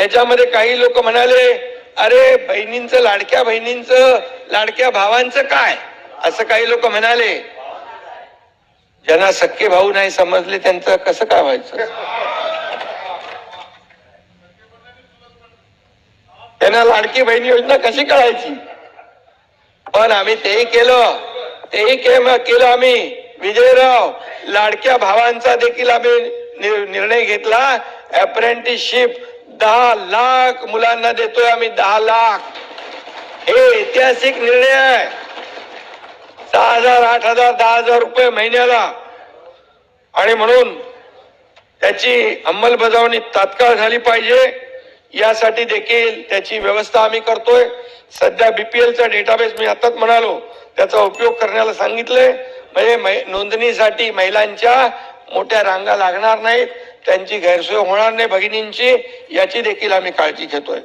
त्याच्यामध्ये काही लोक म्हणाले अरे बहिणींचं लाडक्या बहिणींचं लाडक्या भावांचं काय? असं काही लोक म्हणाले. ज्यांना सक्के भाऊ नाही समजले त्यांचं कसं काय व्हायचं? त्यांना लाडकी बहिणी योजना कशी कळायची? पण आम्ही तेही केलं. तेही केलं आम्ही. विजयराव लाडक्या भावांचा देखील आम्ही निर्णय घेतला. अप्रेंटिसशिप दहा लाख मुलांना देतोय आम्ही दहा लाख. हे ऐतिहासिक निर्णय आहे. सहा हजार आठ हजार दहा हजार रुपये महिन्याला. आणि म्हणून त्याची अंमलबजावणी तात्काळ झाली पाहिजे. यासाठी देखील त्याची व्यवस्था आम्ही करतोय. सध्या बीपीएलचा डेटाबेस मी आताच म्हणालो त्याचा उपयोग करण्याला सांगितलंय. म्हणजे मै- नोंदणीसाठी महिलांच्या मोठ्या रांगा लागणार नाहीत. त्यांची गैरसोय होणार नाही भगिनींची याची देखील आम्ही काळजी घेतोय.